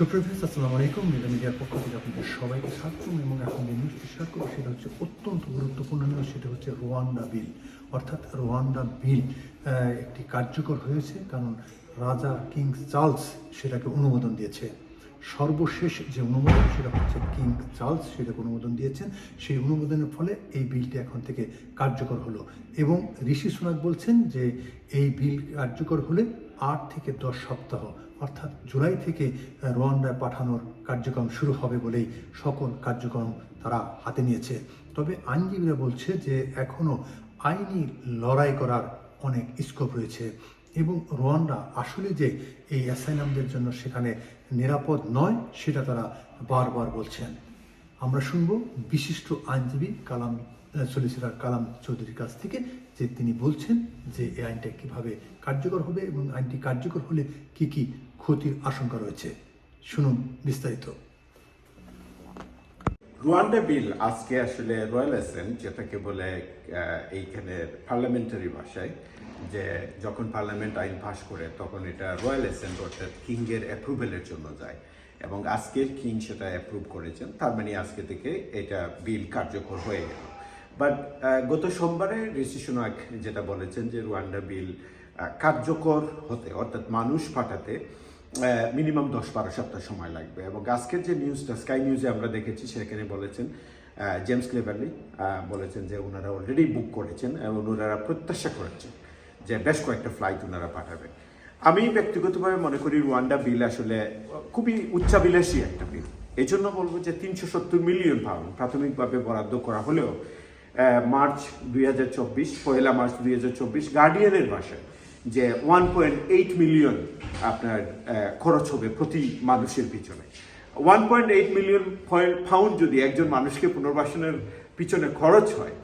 সুপ্রভাত আসসালামু আলাইকুম। মিডিয়া মিডিয়ার পক্ষ থেকে আপনাদের সবাইকে স্বাগতম। এবং এখন যে নিউজটি শেয়ার করব, সেটা হচ্ছে অত্যন্ত গুরুত্বপূর্ণ নিউজ সেটা হচ্ছে রোয়ান্ডা বিল। অর্থাৎ রোয়ান্ডা বিল একটি কার্যকর হয়েছে, কারণ রাজা কিং চার্লস সেটাকে অনুমোদন দিয়েছে। সর্বশেষ যে অনুমোদন, সেটা হচ্ছে কিং চার্লস সেটাকে অনুমোদন দিয়েছেন। সেই অনুমোদনের ফলে এই বিলটি এখন থেকে কার্যকর হলো। এবং ঋষি সুনাক বলছেন যে, এই বিল কার্যকর হলে আট থেকে দশ সপ্তাহ অর্থাৎ জুলাই থেকে রোয়ান্ডায় পাঠানোর কার্যক্রম শুরু হবে বলেই সকল কার্যক্রম তারা হাতে নিয়েছে। তবে আইনজীবীরা বলছে যে এখনও আইনি লড়াই করার অনেক স্কোপ রয়েছে এবং রোয়ান্ডা আসলে যে এই অ্যাসাইলামদের জন্য সেখানে নিরাপদ নয়, সেটা তারা বারবার বলছেন। আমরা শুনব বিশিষ্ট আইনজীবী কালাম সলিসিটার কালাম চৌধুরীর কাছ থেকে যে তিনি বলছেন যে এই আইনটা কীভাবে কার্যকর হবে এবং আইনটি কার্যকর হলে কি কি ক্ষতির আশঙ্কা রয়েছে। শুনুন বিস্তারিত। রুয়ান্ডা বিল আজকে আসলে রয়্যাল অ্যাসেন্ট যেটাকে বলে আহ, এইখানের পার্লামেন্টারি ভাষায় যে যখন পার্লামেন্ট আইন পাশ করে তখন এটা রয়্যাল অ্যাসেন্ট অর্থাৎ কিংয়ের অ্যাপ্রুভেলের জন্য যায়। এবং আজকের কিং সেটা অ্যাপ্রুভ করেছেন তার মানে আজকে থেকে এটা বিল কার্যকর হয়ে গেল। বাট গত সোমবারে ঋষি সুনাক যেটা বলেছেন যে রুয়ান্ডা বিল কার্যকর হতে, অর্থাৎ মানুষ পাঠাতে মিনিমাম দশ বারো সপ্তাহ সময় লাগবে। এবং আজকের যে নিউজটা স্কাই নিউজে আমরা দেখেছি, সেখানে বলেছেন জেমস ক্লেভারলি বলেছেন যে ওনারা অলরেডি বুক করেছেন এবং ওনারা প্রত্যাশা করেছেন যে বেশ কয়েকটা ফ্লাইট ওনারা পাঠাবেন। আমি ব্যক্তিগতভাবে মনে করি রুয়ান্ডা বিল আসলে খুবই উচ্চাবিলাসী একটা বিল। এই জন্য বলব যে তিনশো সত্তর মিলিয়ন পাউন্ড প্রাথমিকভাবে বরাদ্দ করা হলেও মার্চ দুই হাজার চব্বিশ পয়লা মার্চ দুই হাজার চব্বিশ গার্ডিয়ানের ভাষায় যে ওয়ান পয়েন্ট এইট মিলিয়ন আপনার খরচ হবে প্রতি মানুষের পিছনে। One point eight million pound যদি একজন মানুষকে পুনর্বাসনের পিছনে খরচ হয়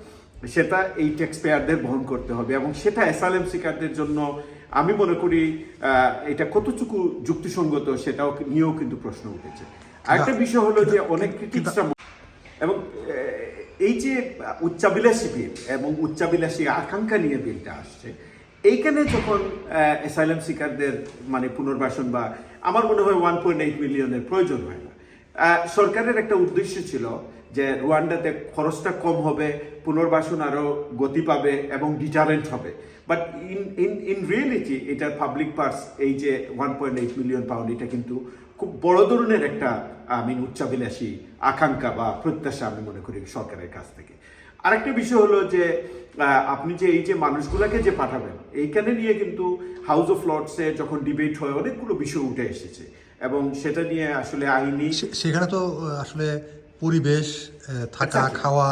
সেটা এই ট্যাক্স পেয়ারদের বহন করতে হবে এবং সেটা অ্যাসালেম সিকারদের জন্য আমি মনে করি এটা কতটুকু যুক্তিসঙ্গত সেটাও নিয়েও কিন্তু প্রশ্ন উঠেছে। আরেকটা বিষয় হলো যে অনেক ক্রিটিক্সরা এবং এই যে উচ্চাবিলাসী বিল এবং উচ্চাবিলাসী আকাঙ্ক্ষা নিয়ে বিলটা আসছে, এইখানে যখন অ্যাসাইলাম শিকারদের মানে পুনর্বাসন বা আমার মনে হয় ওয়ান পয়েন্ট এইট মিলিয়নের প্রয়োজন হয় না। সরকারের একটা উদ্দেশ্য ছিল যে রুয়ান্ডাতে খরচটা কম হবে, পুনর্বাসন আরও গতি পাবে এবং ডিটারেন্ট হবে। But in in in reality এটার পাবলিক পার্স এই যে one point eight million pound এটা কিন্তু খুব বড় ধরনের একটা আমি উচ্চাবিলাসী আকাঙ্ক্ষা বা প্রত্যাশা আমি মনে করি সরকারের কাছ থেকে। আরেকটা বিষয় হলো যে আপনি যে এই যে মানুষগুলোকে যে পাঠাবেন এইখানে নিয়ে কিন্তু হাউস অফ লর্ডসে যখন ডিবেট হয় অনেকগুলো বিষয় উঠে এসেছে। এবং সেটা নিয়ে আসলে আইনি সেখানে তো আসলে পরিবেশ থাকা খাওয়া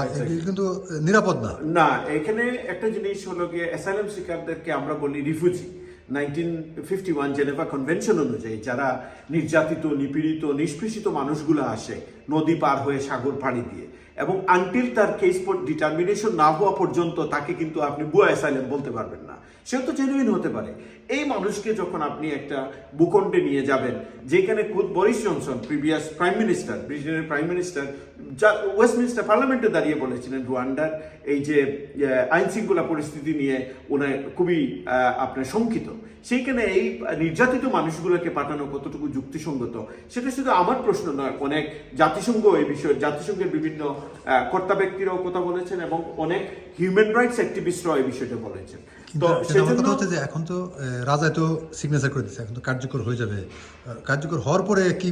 কিন্তু নিরাপদ না। না এখানে একটা জিনিস হলো গিয়ে অ্যাসাইলাম শিকারদেরকে আমরা বলি refugee nineteen fifty one Geneva convention অনুযায়ী যারা নির্যাতিত, নিপীড়িত, নিষ্পেষিত মানুষগুলো আসে নদী পার হয়ে সাগর পাড়ি দিয়ে এবং আনটিল তার কেস ডিটারমিনেশন না হওয়া পর্যন্ত তাকে কিন্তু আপনি বুয়া অ্যাসাইলেম বলতে পারবেন না। সেও তো জেনুইন হতে পারে। এই মানুষকে যখন আপনি একটা ভূখণ্ডে নিয়ে যাবেন, যেখানে খুদ Boris Johnson previous prime minister ব্রিটেনের প্রাইম মিনিস্টার যা ওয়েস্টমিনিস্টার পার্লামেন্টে দাঁড়িয়ে বলেছিলেন রুয়ান্ডার এই যে আইন শৃঙ্খলা পরিস্থিতি নিয়ে ওনার খুবই আপনার শঙ্কিত। সেইখানে এই নির্যাতিত মানুষগুলোকে পাঠানো কতটুকু যুক্তিসঙ্গত, সেটা শুধু আমার প্রশ্ন নয়, অনেক জাতিসংঘ এই বিষয়ে, জাতিসংঘের বিভিন্ন কর্তা ব্যক্তিরাও কথা বলেছেন এবং অনেক হিউম্যান রাইটস অ্যাক্টিভিস্টরাও এই বিষয়টা বলেছেন। তো আমার কথা হচ্ছে যে এখন তো রাজায় তো সিগনেচার করে দিচ্ছে এখন তো কার্যকর হয়ে যাবে কার্যকর হওয়ার পরে কি?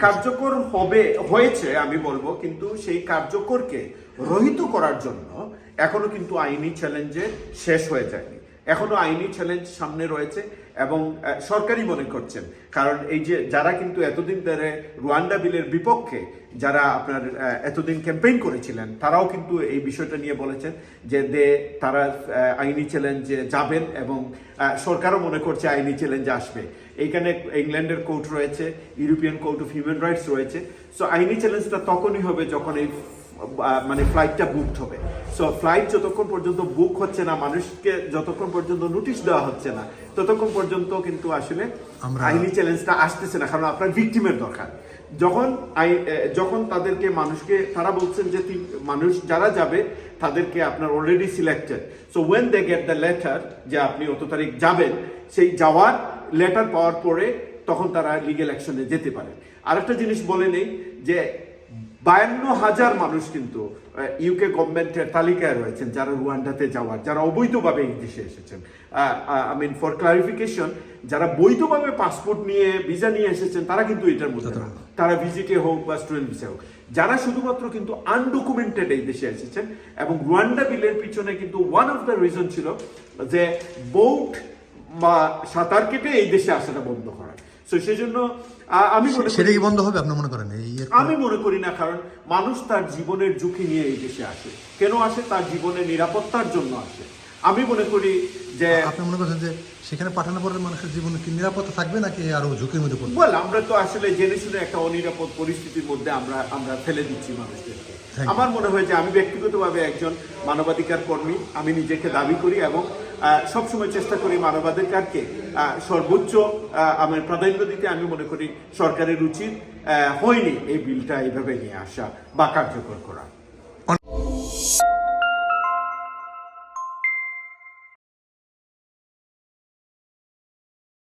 কার্যকর হবে হয়েছে আমি বলব কিন্তু সেই কার্যকরকে রহিত করার জন্য এখনও কিন্তু আইনি চ্যালেঞ্জে শেষ হয়ে যায়নি এখনও আইনি চ্যালেঞ্জ সামনে রয়েছে এবং আহ, সরকারই মনে করছেন। কারণ এই যে যারা কিন্তু এতদিন ধরে রুয়ান্ডা বিলের বিপক্ষে যারা আপনার এতদিন ক্যাম্পেইন করেছিলেন তারাও কিন্তু এই বিষয়টা নিয়ে বলেছেন যে দে তারা আইনি চ্যালেঞ্জে যাবেন এবং সরকারও মনে করছে আইনি চ্যালেঞ্জ আসবে। এইখানে ইংল্যান্ডের কোর্ট রয়েছে European court of human rights রয়েছে। সো আইনি চ্যালেঞ্জটা তখনই হবে যখন এই মানে ফ্লাইটটা বুকড হবে। সো ফ্লাইট যতক্ষণ পর্যন্ত বুক হচ্ছে না মানুষকে যতক্ষণ পর্যন্ত নোটিশ দেওয়া হচ্ছে না ততক্ষণ পর্যন্ত কিন্তু আসলে আইনি চ্যালেঞ্জটা আসতেছে না কারণ আপনার ভিকটিমের দরকার। যখন আই- যখন তাদেরকে মানুষকে তারা বলছেন যে মানুষ যারা যাবে তাদেরকে আপনার already selected so when they get the letter যে আপনি অত তারিখ যাবেন সেই যাওয়ার লেটার পাওয়ার পরে তখন তারা লিগেল অ্যাকশনে যেতে পারে। আরেকটা জিনিস বলে নেই যে বায়ান্ন হাজার মানুষ কিন্তু ইউকে গভর্নমেন্টের তালিকায় রয়েছেন যারা রুয়ান্ডাতে যাওয়ার যারা অবৈধভাবে এই দেশে এসেছেন। আই মিন ফর ক্লারিফিকেশন যারা বৈধভাবে পাসপোর্ট নিয়ে ভিসা নিয়ে এসেছেন তারা কিন্তু এটার মধ্যে না। তারা ভিজিটে হোক বা স্টুডেন্ট ভিসা হোক। যারা শুধুমাত্র কিন্তু আনডকুমেন্টেড এই দেশে এসেছেন এবং রুয়ান্ডা বিলের পিছনে কিন্তু ওয়ান অফ দ্য রিজন ছিল যে বোট বা সাঁতার কেটে এই দেশে আসাটা বন্ধ করা। তো সেই জন্য আহ, আমি মনে করি- সেটা কি বন্ধ হবে? আপনি মনে করেন এই আমি মনে করি না কারণ মানুষ তার জীবনের ঝুঁকি নিয়ে এই দেশে আসে। কেন আসে? তার জীবনের নিরাপত্তার জন্য আসে। আমি মনে করি যে আপনি মনে করছেন যে সেখানে পাঠানোর পরে মানুষের জীবনে কি নিরাপত্তা থাকবে নাকি আরও ঝুঁকির মধ্যে পড়বে? বল আমরা তো আসলে জেনে শুনে একটা অনিরাপদ পরিস্থিতির মধ্যে আমরা আমরা ফেলে দিচ্ছি মানুষদেরকে। আমার মনে হয় যে আমি ব্যক্তিগতভাবে একজন মানবাধিকার কর্মী আমি নিজেকে দাবি করি এবং সবসময় চেষ্টা করি মানবাধিকারকে সর্বোচ্চ আমার প্রাধান্য দিতে আমি মনে করি সরকারের উচিত আহ, হয়নি এই বিলটা এইভাবে নিয়ে আসা বা কার্যকর করা।